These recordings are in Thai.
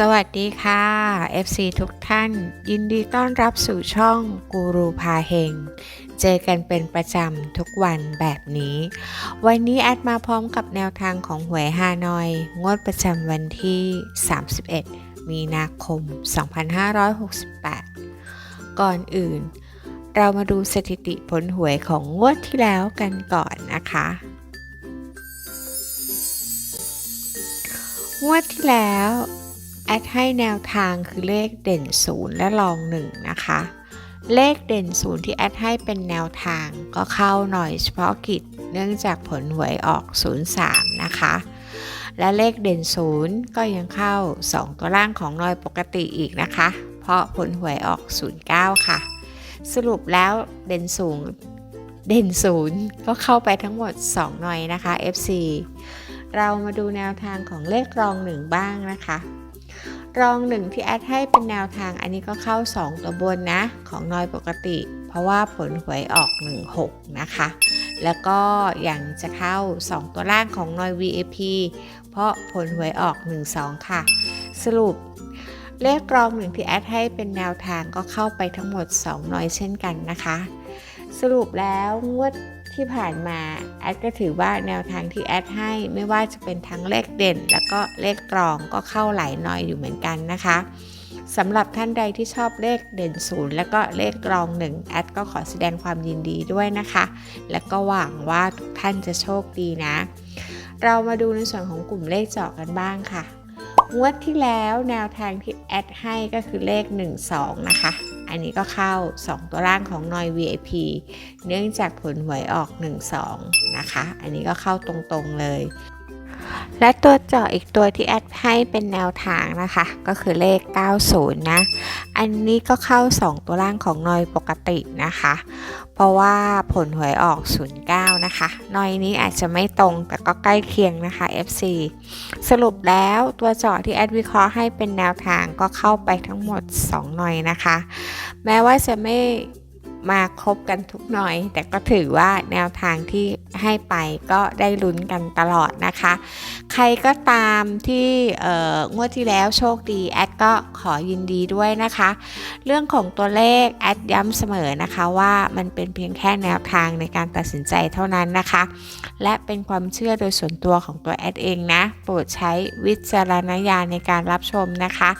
สวัสดีค่ะ FC ทุกท่าน ยินดีต้อนรับสู่ช่องกูรูพาเฮง เจอกันเป็นประจำทุกวันแบบนี้ วันนี้แอดมาพร้อมกับแนวทางของหวยฮานอย งวดประจำวันที่ 31 มีนาคม 2568 ก่อนอื่น เรามาดูสถิติผลหวยของงวดที่แล้วกันก่อนนะคะงวดที่แล้ว แอดให้แนวทางคือเลขเด่น 0 และรอง 1 นะคะ เลขเด่น 0 ที่แอดให้เป็นแนวทางก็เข้าหน่อยเฉพาะกิจ เนื่องจากผลหวยออก 03 นะคะ และเลขเด่น 0 ก็ยังเข้า 2 ตัวล่างของหน่อยปกติอีกนะคะ เพราะผลหวยออก 09 ค่ะ สรุปแล้วเด่น 0 เด่น 0 ก็เข้าไปทั้งหมด 2 หน่อยนะคะ FC เรามาดูแนวทางของเลขรอง1บ้างนะคะ รองหนึ่งที่แอดให้เป็นแนวทางอันนี้ก็เข้า 2 ตัวบนนะ ของนอยปกติ เพราะว่าผลหวยออก 16 นะคะ แล้วก็ยังจะเข้า 2 ตัวล่างของนอย VAP เพราะผลหวยออก 12 ค่ะ สรุปเลขรองหนึ่งที่แอดให้เป็นแนวทางก็เข้าไปทั้งหมด 2นอยเช่นกันนะคะ สรุปแล้วงวด ที่ผ่านมาแอดก็ถือว่าแนวทางที่แอดให้ไม่ว่าจะเป็นทั้งเลขเด่น แล้วก็เลขกรองก็เข้าหลายน่อยอยู่เหมือนกันนะคะสำหรับท่านใดที่ชอบเลขเด่นศูนย์แล้วก็เลขกรองหนึ่งแอดก็ขอแสดงความยินดีด้วยนะคะ และก็หวังว่าทุกท่านจะโชคดีนะ เรามาดูในส่วนของกลุ่มเลขเจาะกันบ้างค่ะงวดที่แล้วแนวทางที่แอดให้ก็คือเลข 1 2 นะคะ อันนี้ก็เข้า 2 ตัวล่างของนอย VIP เนื่องจากผลหวยออก 1 2 นะคะ อันนี้ก็เข้าตรงๆเลย และตัวเจาะอีกตัวที่แอดให้เป็นแนวทางนะคะ ก็คือเลข 90 นะ อันนี้ก็เข้า 2 ตัวล่างของนอยปกตินะคะ เพราะว่าผลหวยออก 09 นะคะ นอยนี้อาจจะไม่ตรงแต่ก็ใกล้เคียงนะคะ FC สรุปแล้วตัวเจาะที่แอดวิเคราะห์ให้เป็นแนวทางก็เข้าไปทั้งหมด 2 หน่อยนะคะ แม้ว่าจะไม่ มาครบกันทุกหน่อย แต่ก็ถือว่าแนวทางที่ให้ไปก็ได้ลุ้นกันตลอดนะคะ ใครก็ตามที่งวดที่แล้วโชคดี แอดก็ขอยินดีด้วยนะคะ เรื่องของตัวเลขแอดย้ำเสมอนะคะว่ามันเป็นเพียงแค่แนวทางในการตัดสินใจเท่านั้นนะคะ และเป็นความเชื่อโดยส่วนตัวของตัวแอดเองนะ โปรดใช้วิจารณญาณในการรับชมนะคะ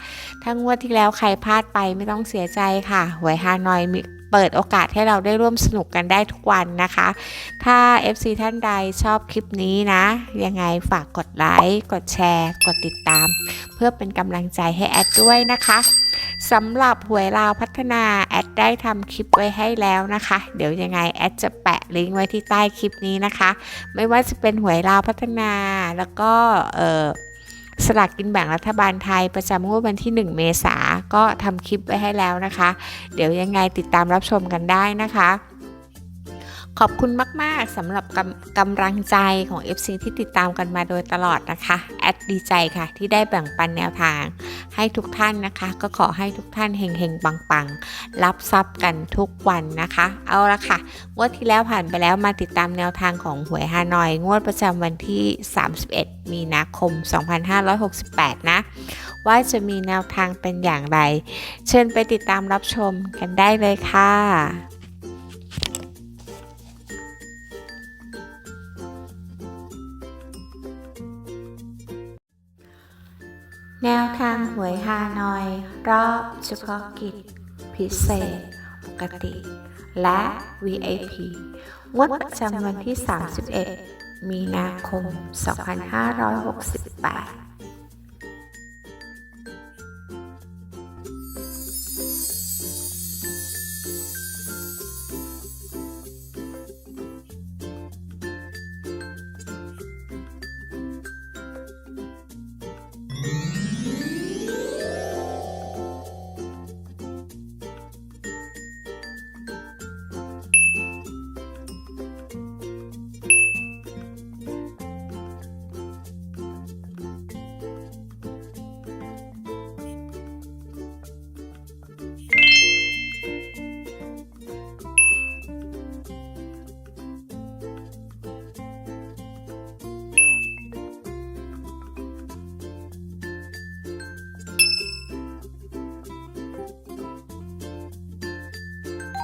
ถ้างวดที่แล้วใครพลาดไปไม่ต้องเสียใจค่ะหวยฮานอยมี เปิดโอกาสให้เราได้ร่วมสนุกกันได้ทุกวันนะคะ ถ้า FC ท่านใดชอบคลิปนี้นะ ยังไงฝากกดไลค์กดแชร์ กดติดตาม เพื่อเป็นกำลังใจให้แอดด้วยนะคะสำหรับหวยลาวพัฒนาแอดได้ทำคลิปไว้ให้แล้วนะคะ เดี๋ยวยังไงแอดจะแปะลิงก์ไว้ที่ใต้คลิปนี้นะคะ ไม่ว่าจะเป็นหวยลาวพัฒนาแล้วก็เออ สลากกินแบ่งรัฐบาลไทยประจำงวดวันที่ 1 เมษาก็ทำคลิปไว้ให้แล้วนะคะ เดี๋ยวยังไงติดตามรับชมกันได้นะคะ ขอบคุณมาก ๆสำหรับกำกำลังใจของ FC ที่ติดตามกันมาโดยตลอดนะคะ แอดดีใจค่ะ ที่ได้แบ่งปันแนวทาง ให้ทุกท่านนะคะ ก็ขอให้ทุกท่านเฮงๆ ปังๆ รับทรัพย์กันทุกวันนะคะ เอาละค่ะ งวดที่แล้วผ่านไปแล้วมาติดตามแนวทางของหวยฮานอย งวดประจำวันที่ 31 มีนาคม 2568 นะ ว่าจะมีแนวทางเป็นอย่างไร เชิญไปติดตามรับชมกันได้เลยค่ะ แนวทางหวยฮานอย รอบเฉพาะกิจ พิเศษ ปกติ และ VIP งวดประจำวันที่ 31 มีนาคม 2568